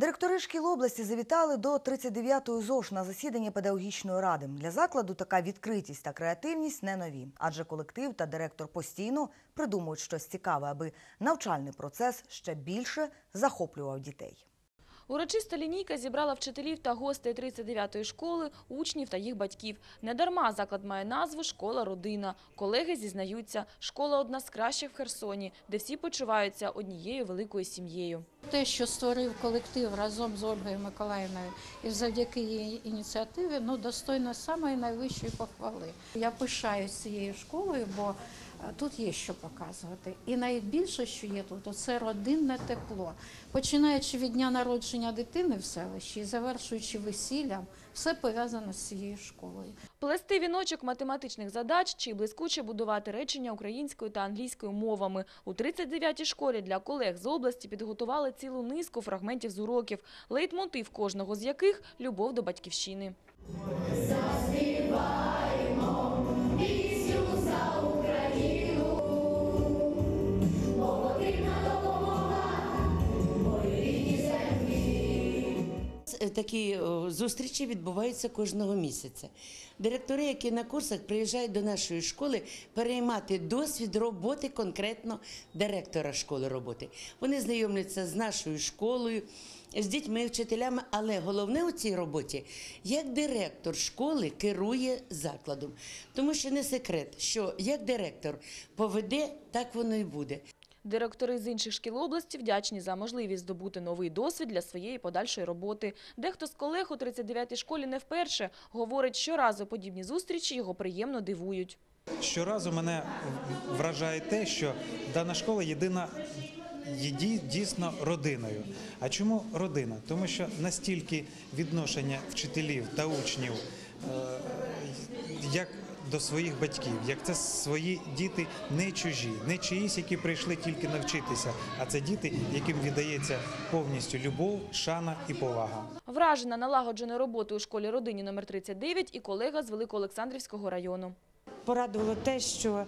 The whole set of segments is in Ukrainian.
Директори шкіл області завітали до 39-ї ЗОШ на засідання педагогічної ради. Для закладу така відкритість та креативність не нові, адже колектив та директор постійно придумують щось цікаве, аби навчальний процес ще більше захоплював дітей. Урочиста лінійка зібрала вчителів та гостей 39-ї школи, учнів та їх батьків. Недарма заклад має назву «Школа-родина». Колеги зізнаються, школа одна з кращих в Херсоні, де всі почуваються однією великою сім'єю. Те, що створив колектив разом з Ольгою Миколаївною і завдяки її ініціативі, ну достойно самої найвищої похвали. Я пишаюсь цією школою, бо тут є що показувати. І найбільше, що є тут, це родинне тепло. Починаючи від дня народження дитини в селищі і завершуючи весіллям, все пов'язано з цією школою. Плести віночок математичних задач чи блискуче будувати речення українською та англійською мовами. У 39-й школі для колег з області підготували цілу низку фрагментів з уроків, лейтмотив кожного з яких – любов до батьківщини. Е, Такі зустрічі відбуваються кожного місяця. Директори, які на курсах приїжджають до нашої школи, переймати досвід роботи конкретно директора школи роботи. Вони знайомляться з нашою школою, з дітьми, вчителями, але головне у цій роботі, як директор школи керує закладом. Тому що не секрет, що як директор поведе, так воно і буде. Директори з інших шкіл області вдячні за можливість здобути новий досвід для своєї подальшої роботи. Дехто з колег у 39-й школі не вперше. Говорить, щоразу подібні зустрічі його приємно дивують. Щоразу мене вражає те, що дана школа єдина дійсно родиною. А чому родина? Тому що настільки відношення вчителів та учнів е, як до своїх батьків, як це свої діти не чужі, не чиїсь, які прийшли тільки навчитися, а це діти, яким віддається повністю любов, шана і повага. Вражена налагодженою роботою у школі родині номер 39 і колега з Великоолександрівського району. Порадувало те, що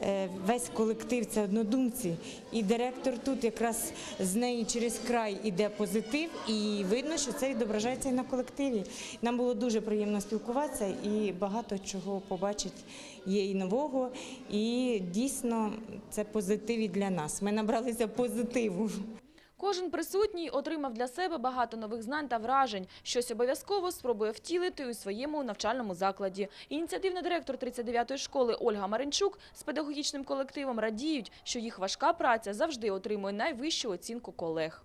е, весь колектив це однодумці, і директор тут якраз з неї через край іде позитив, і видно, що це відображається і на колективі. Нам було дуже приємно спілкуватися, і багато чого побачить є і нового. І дійсно це позитив і для нас. Ми набралися позитиву. Кожен присутній отримав для себе багато нових знань та вражень. Щось обов'язково спробує втілити у своєму навчальному закладі. Ініціативна директор 39-ї школи Ольга Маринчук з педагогічним колективом радіють, що їх важка праця завжди отримує найвищу оцінку колег.